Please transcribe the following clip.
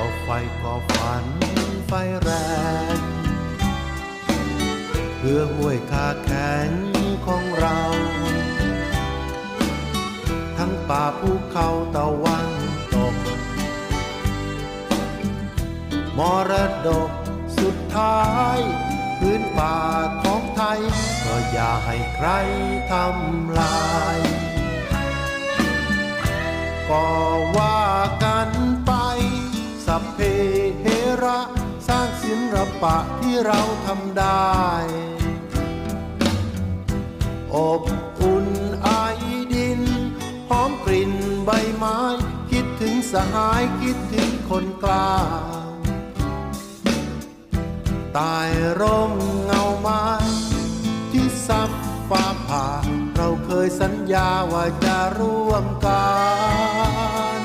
ก็ไฟก็ฝันไฟแรง เพื่อห้วยคาแข็งของเรา ทั้งป่าภูเขาตะวันตก มรดกสุดท้ายพื้นป่าของไทย ก็อย่าให้ใครทำลาย พเพเหระ สร้างศิลปะที่เราทำได้ อบอุ่นไอดิน หอมกลิ่นใบไม้ คิดถึงสหายคิดถึงคนกล้าตายร่มเงาไม้ที่ซับฟ้าผ่า เราเคยสัญญาว่าจะร่วมกัน